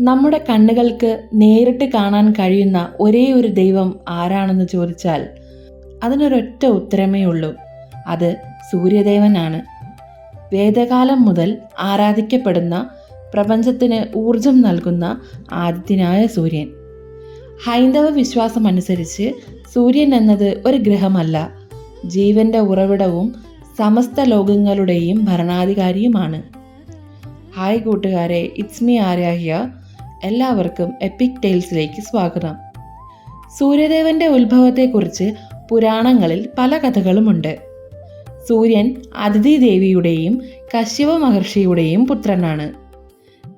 നമ്മുടെ കണ്ണുകൾക്ക് നേരിട്ട് കാണാൻ കഴിയുന്ന ഒരേ ഒരു ദൈവം ആരാണെന്ന് ചോദിച്ചാൽ അതിനൊരൊറ്റ ഉത്തരമേ ഉള്ളൂ. അത് സൂര്യദേവനാണ്. വേദകാലം മുതൽ ആരാധിക്കപ്പെടുന്ന പ്രപഞ്ചത്തിന് ഊർജം നൽകുന്ന ആദിത്യനായ സൂര്യൻ. ഹൈന്ദവ വിശ്വാസം അനുസരിച്ച് സൂര്യൻ എന്നത് ഒരു ഗ്രഹമല്ല. ജീവന്റെ ഉറവിടവും സമസ്ത ലോകങ്ങളുടെയും ഭരണാധികാരിയുമാണ്. ഹായ് കൂട്ടുകാരെ ഇറ്റ്സ് മീ ആര്യാഹ്യ എല്ലാവർക്കും എപ്പിക് ടെയിൽസിലേക്ക് സ്വാഗതം. സൂര്യദേവന്റെ ഉത്ഭവത്തെക്കുറിച്ച് പുരാണങ്ങളിൽ പല കഥകളുമുണ്ട്. സൂര്യൻ അതിഥി ദേവിയുടെയും കശ്യപ മഹർഷിയുടെയും പുത്രനാണ്.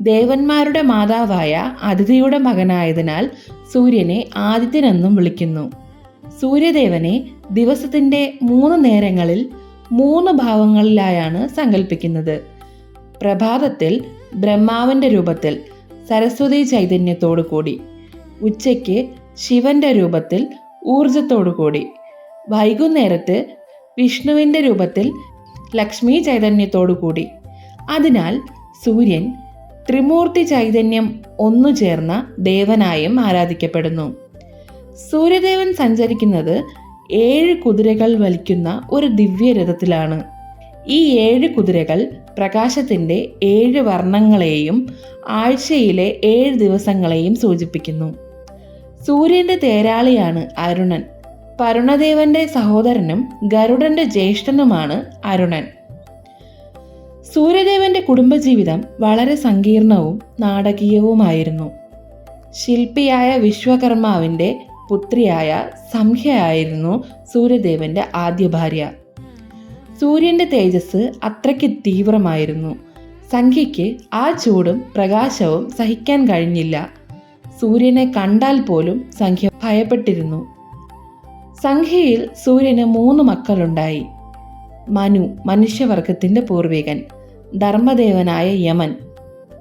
ദേവന്മാരുടെ മാതാവായ അതിഥിയുടെ മകനായതിനാൽ സൂര്യനെ ആദിത്യനെന്നും വിളിക്കുന്നു. സൂര്യദേവനെ ദിവസത്തിന്റെ മൂന്ന് നേരങ്ങളിൽ മൂന്ന് ഭാവങ്ങളിലായാണ് സങ്കല്പിക്കുന്നത് പ്രഭാതത്തിൽ ബ്രഹ്മാവിന്റെ രൂപത്തിൽ സരസ്വതി ചൈതന്യത്തോടു കൂടി. ഉച്ചയ്ക്ക് ശിവന്റെ രൂപത്തിൽ ഊർജത്തോടു കൂടി. വൈകുന്നേരത്ത് വിഷ്ണുവിന്റെ രൂപത്തിൽ ലക്ഷ്മി ചൈതന്യത്തോടു കൂടി. അതിനാൽ സൂര്യൻ ത്രിമൂർത്തി ചൈതന്യം ഒന്നു ചേർന്ന ദേവനായും ആരാധിക്കപ്പെടുന്നു. സൂര്യദേവൻ സഞ്ചരിക്കുന്നത് ഏഴ് കുതിരകൾ വലിക്കുന്ന ഒരു ദിവ്യരഥത്തിലാണ്. ഈ ഏഴ് കുതിരകൾ പ്രകാശത്തിന്റെ ഏഴ് വർണങ്ങളെയും ആഴ്ചയിലെ ഏഴ് ദിവസങ്ങളെയും സൂചിപ്പിക്കുന്നു. സൂര്യന്റെ തേരാളിയാണ് അരുണൻ. പരുണദേവന്റെ സഹോദരനും ഗരുഡന്റെ ജ്യേഷ്ഠനുമാണ് അരുണൻ. സൂര്യദേവന്റെ കുടുംബജീവിതം വളരെ സങ്കീർണവും നാടകീയവുമായിരുന്നു. ശില്പിയായ വിശ്വകർമാവിന്റെ പുത്രിയായ സംഖ്യയായിരുന്നു സൂര്യദേവന്റെ ആദ്യ ഭാര്യ സൂര്യന്റെ തേജസ് അത്രയ്ക്ക് തീവ്രമായിരുന്നു. സംഖ്യയ്ക്ക് ആ ചൂടും പ്രകാശവും സഹിക്കാൻ കഴിഞ്ഞില്ല. സൂര്യനെ കണ്ടാൽ പോലും സംഖ്യ ഭയപ്പെട്ടിരുന്നു. സംഖ്യയിൽ സൂര്യന് മൂന്ന് മക്കളുണ്ടായി. മനു മനുഷ്യവർഗത്തിന്റെ പൂർവികൻ. ധർമ്മദേവനായ യമൻ.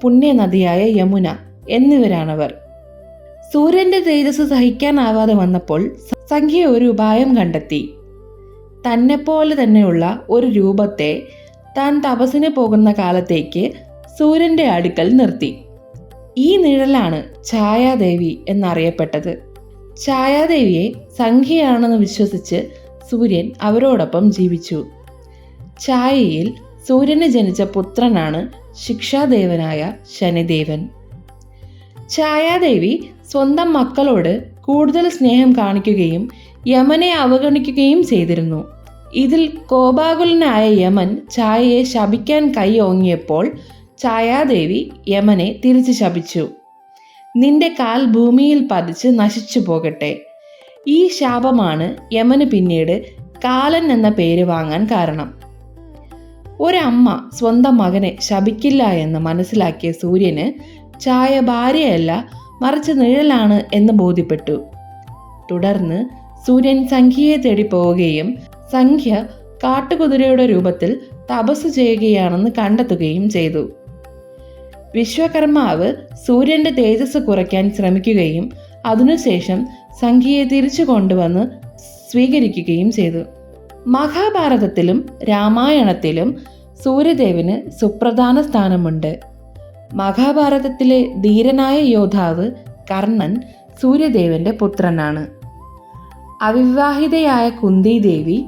പുണ്യനദിയായ യമുന എന്നിവരാണവർ. സൂര്യന്റെ തേജസ് സഹിക്കാനാവാതെ വന്നപ്പോൾ സംഖ്യ ഒരു ഉപായം കണ്ടെത്തി. തന്നെപ്പോലെ തന്നെയുള്ള ഒരു രൂപത്തെ താൻ തപസ്സിന് പോകുന്ന കാലത്തേക്ക് സൂര്യന്റെ അടുക്കൽ നിർത്തി. ഈ നിഴലാണ് ഛായാദേവി എന്നറിയപ്പെട്ടത്. ഛായാദേവിയെ സംഖ്യയാണെന്ന് വിശ്വസിച്ച് സൂര്യൻ അവരോടൊപ്പം ജീവിച്ചു. ഛായയിൽ സൂര്യന് ജനിച്ച പുത്രനാണ് ശിക്ഷാദേവനായ ശനിദേവൻ. ഛായാദേവി സ്വന്തം മക്കളോട് കൂടുതൽ സ്നേഹം കാണിക്കുകയും യമനെ അവഗണിക്കുകയും ചെയ്തിരുന്നു. ഇതിൽ കോപാകുലനായ യമൻ ഛായയെ ശപിക്കാൻ കൈ ഓങ്ങിയപ്പോൾ ഛായാദേവി യമനെ തിരിച്ചു ശപിച്ചു. നിന്റെ കാൽ ഭൂമിയിൽ പതിച്ച് നശിച്ചു പോകട്ടെ. ഈ ശാപമാണ് യമന് പിന്നീട് കാലൻ എന്ന പേര് വാങ്ങാൻ കാരണം. ഒരമ്മ സ്വന്തം മകനെ ശപിക്കില്ല എന്ന് മനസ്സിലാക്കിയ സൂര്യന് ഛായ ഭാര്യയല്ല മറിച്ച് നിഴലാണ് എന്ന് ബോധ്യപ്പെട്ടു. തുടർന്ന് സൂര്യൻ സംഖ്യയെ തേടി പോവുകയും സംഖ്യ കാട്ടുകുതിരയുടെ രൂപത്തിൽ തപസ് ചെയ്യുകയാണെന്ന് കണ്ടെത്തുകയും ചെയ്തു. വിശ്വകർമാവ് സൂര്യന്റെ തേജസ് കുറയ്ക്കാൻ ശ്രമിക്കുകയും അതിനുശേഷം സംഖ്യയെ തിരിച്ചു കൊണ്ടുവന്ന് സ്വീകരിക്കുകയും ചെയ്തു. മഹാഭാരതത്തിലും രാമായണത്തിലും സൂര്യദേവന് സുപ്രധാന സ്ഥാനമുണ്ട്. മഹാഭാരതത്തിലെ ധീരനായ യോദ്ധാവ് കർണൻ സൂര്യദേവന്റെ പുത്രനാണ്. അവിവാഹിതയായ കുന്തി ദേവി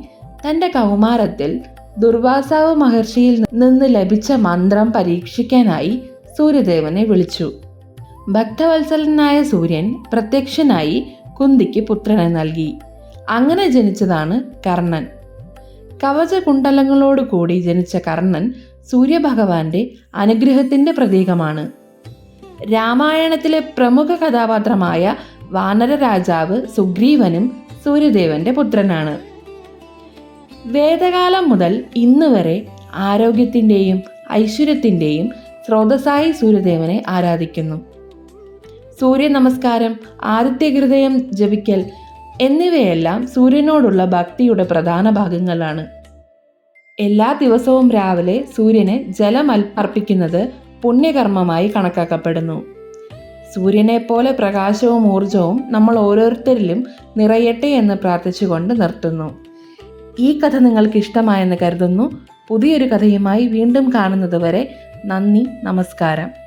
തന്റെ കൗമാരത്തിൽ ദുർവാസാവ് മഹർഷിയിൽ നിന്ന് ലഭിച്ച മന്ത്രം പരീക്ഷിക്കാനായി സൂര്യദേവനെ വിളിച്ചു. ഭക്തവത്സലനായ സൂര്യൻ പ്രത്യക്ഷനായി കുന്തിക്ക് പുത്രനെ നൽകി. അങ്ങനെ ജനിച്ചതാണ് കർണൻ. കവചകുണ്ടലങ്ങളോട് കൂടി ജനിച്ച കർണൻ സൂര്യഭഗവാന്റെ അനുഗ്രഹത്തിന്റെ പ്രതീകമാണ്. രാമായണത്തിലെ പ്രമുഖ കഥാപാത്രമായ വാനര രാജാവ് സുഗ്രീവനും സൂര്യദേവന്റെ പുത്രനാണ്. വേദകാലം മുതൽ ഇന്ന് വരെ ആരോഗ്യത്തിന്റെയും ഐശ്വര്യത്തിന്റെയും സ്രോതസ്സായി സൂര്യദേവനെ ആരാധിക്കുന്നു. സൂര്യ നമസ്കാരം ആദിത്യ ഹൃദയം ജപിക്കൽ എന്നിവയെല്ലാം സൂര്യനോടുള്ള ഭക്തിയുടെ പ്രധാന ഭാഗങ്ങളാണ്. എല്ലാ ദിവസവും രാവിലെ സൂര്യന് ജലം അർപ്പിക്കുന്നത് പുണ്യകർമ്മമായി കണക്കാക്കപ്പെടുന്നു. സൂര്യനെ പോലെ പ്രകാശവും ഊർജവും നമ്മൾ ഓരോരുത്തരിലും നിറയട്ടെ എന്ന് പ്രാർത്ഥിച്ചുകൊണ്ട് നിർത്തുന്നു. ഈ കഥ നിങ്ങൾക്ക് ഇഷ്ടമായെന്ന് കരുതുന്നു. പുതിയൊരു കഥയുമായി വീണ്ടും കാണുന്നത് വരെ നന്ദി നമസ്കാരം.